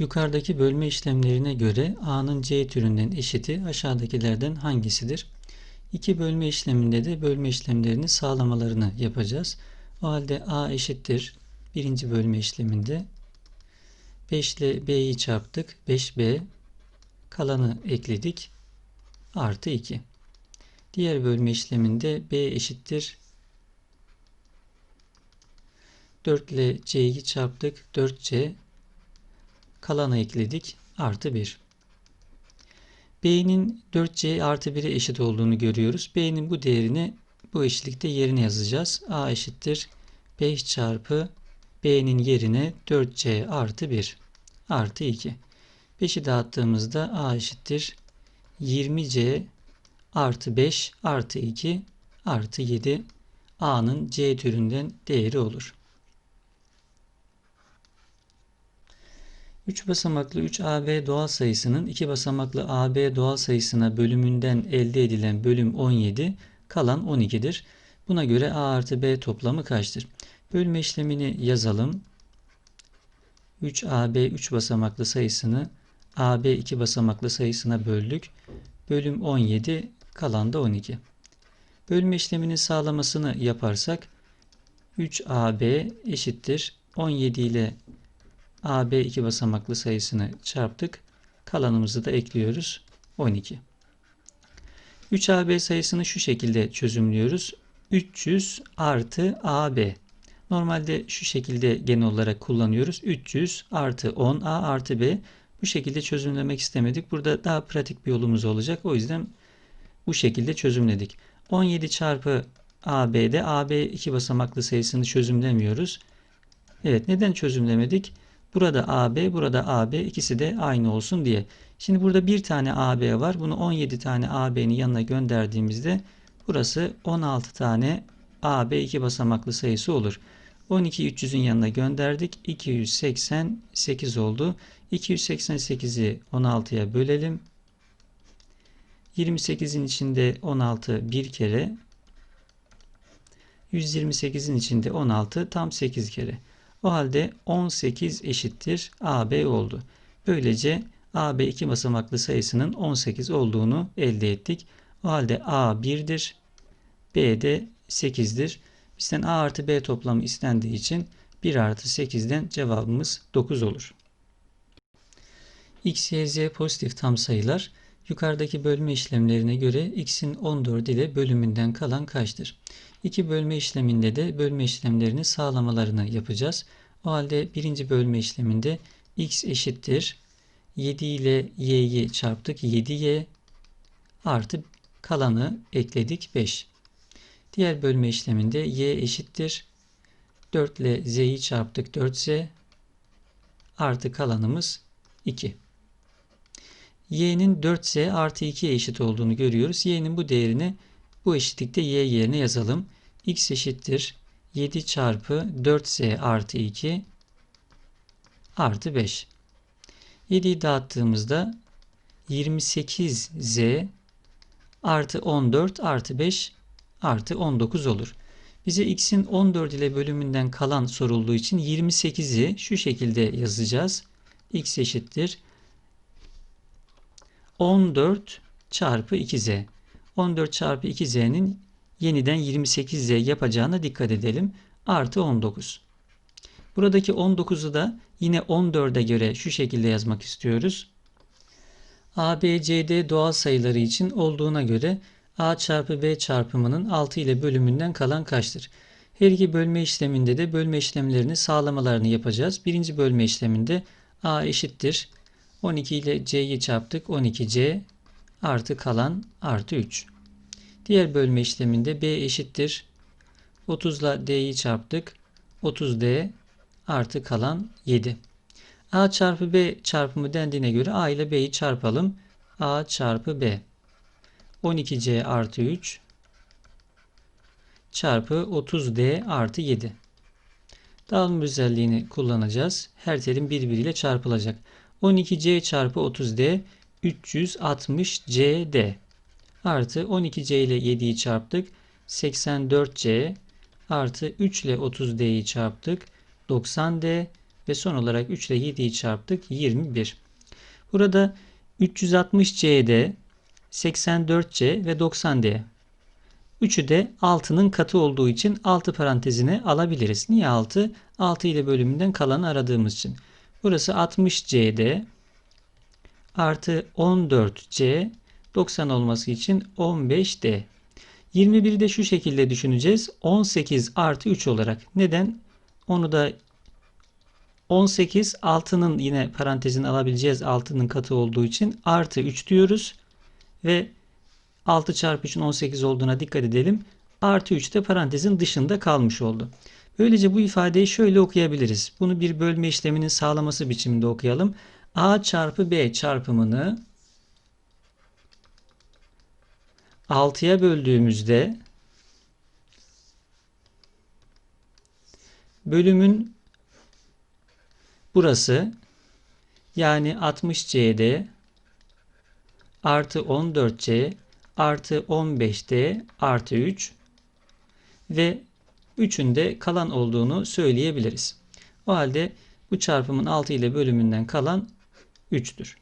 Yukarıdaki bölme işlemlerine göre A'nın C türünden eşiti aşağıdakilerden hangisidir? İki bölme işleminde de bölme işlemlerini sağlamalarını yapacağız. O halde A eşittir. Birinci bölme işleminde 5 ile B'yi çarptık. 5B kalanı ekledik. Artı 2. Diğer bölme işleminde B eşittir. 4 ile C'yi çarptık. 4C kalanı ekledik. Artı 1. B'nin 4C artı 1'e eşit olduğunu görüyoruz. B'nin bu değerini bu eşitlikte yerine yazacağız. A eşittir 5 çarpı B'nin yerine 4C artı 1 artı 2. 5'i dağıttığımızda A eşittir 20C artı 5 artı 2 artı 7 A'nın C türünden değeri olur. 3 basamaklı 3AB doğal sayısının 2 basamaklı AB doğal sayısına bölümünden elde edilen bölüm 17, kalan 12'dir. Buna göre A artı B toplamı kaçtır? Bölme işlemini yazalım. 3AB 3 basamaklı sayısını AB 2 basamaklı sayısına böldük. Bölüm 17, kalan da 12. Bölme işleminin sağlamasını yaparsak 3AB eşittir 17 ile AB iki basamaklı sayısını çarptık. Kalanımızı da ekliyoruz. 12. 3AB sayısını şu şekilde çözümlüyoruz. 300 artı AB. Normalde şu şekilde genel olarak kullanıyoruz. 300 artı 10A artı B. Bu şekilde çözümlemek istemedik. Burada daha pratik bir yolumuz olacak. O yüzden bu şekilde çözümledik. 17 çarpı AB'de AB iki basamaklı sayısını çözümlemiyoruz. Evet neden çözümlemedik? Burada AB, burada AB ikisi de aynı olsun diye. Şimdi burada bir tane AB var. Bunu 17 tane AB'nin yanına gönderdiğimizde burası 16 tane AB iki basamaklı sayısı olur. 12 300'ün yanına gönderdik. 288 oldu. 288'i 16'ya bölelim. 28'in içinde 16 bir kere. 128'in içinde 16 tam 8 kere. O halde 18 eşittir AB oldu. Böylece AB iki basamaklı sayısının 18 olduğunu elde ettik. O halde A 1'dir. B de 8'dir. Bizden A artı B toplamı istendiği için 1 artı 8'den cevabımız 9 olur. X, Y, Z pozitif tam sayılar. Yukarıdaki bölme işlemlerine göre x'in 14 ile bölümünden kalan kaçtır? İki bölme işleminde de bölme işlemlerini sağlamalarını yapacağız. O halde birinci bölme işleminde x eşittir. 7 ile y'yi çarptık. 7y artı kalanı ekledik 5. Diğer bölme işleminde y eşittir. 4 ile z'yi çarptık 4z artı kalanımız 2 y'nin 4z artı 2'ye eşit olduğunu görüyoruz. y'nin bu değerini bu eşitlikte y yerine yazalım. x eşittir 7 çarpı 4z artı 2 artı 5. 7'yi dağıttığımızda 28z artı 14 artı 5 artı 19 olur. Bize x'in 14 ile bölümünden kalan sorulduğu için 28'i şu şekilde yazacağız. x eşittir 14 çarpı 2z. 14 çarpı 2z'nin yeniden 28z yapacağına dikkat edelim. Artı 19. Buradaki 19'u da yine 14'e göre şu şekilde yazmak istiyoruz. A, B, C, D doğal sayıları için olduğuna göre A çarpı B çarpımının 6 ile bölümünden kalan kaçtır? Her iki bölme işleminde de bölme işlemlerini sağlamalarını yapacağız. Birinci bölme işleminde A eşittir 12 ile c'yi çarptık. 12c artı kalan artı 3. Diğer bölme işleminde b eşittir. 30 ile d'yi çarptık. 30d artı kalan 7. a çarpı b çarpımı dendiğine göre a ile b'yi çarpalım. a çarpı b. 12c artı 3 çarpı 30d artı 7. Dağılım özelliğini kullanacağız. Her terim birbiriyle çarpılacak. 12c çarpı 30d 360cd artı 12c ile 7'yi çarptık 84c artı 3 ile 30d'yi çarptık 90d ve son olarak 3 ile 7'yi çarptık 21. Burada 360C'de 84C ve 90D. Üçü de 6'nın katı olduğu için 6 parantezine alabiliriz. Niye 6? 6 ile bölümünden kalanı aradığımız için. Burası 60C'de artı 14C 90 olması için 15D. 21'i de şu şekilde düşüneceğiz. 18 artı 3 olarak. Neden? Onu da 18 altının yine parantezin alabileceğiz altının katı olduğu için artı 3 diyoruz. Ve 6 çarpı 3'ün 18 olduğuna dikkat edelim. Artı 3 de parantezin dışında kalmış oldu. Böylece bu ifadeyi şöyle okuyabiliriz. Bunu bir bölme işleminin sağlaması biçiminde okuyalım. A çarpı B çarpımını 6'ya böldüğümüzde bölümün burası yani 60C'de artı 14C artı 15D artı 3 ve 3'ün de kalan olduğunu söyleyebiliriz. O halde bu çarpımın 6 ile bölümünden kalan 3'tür.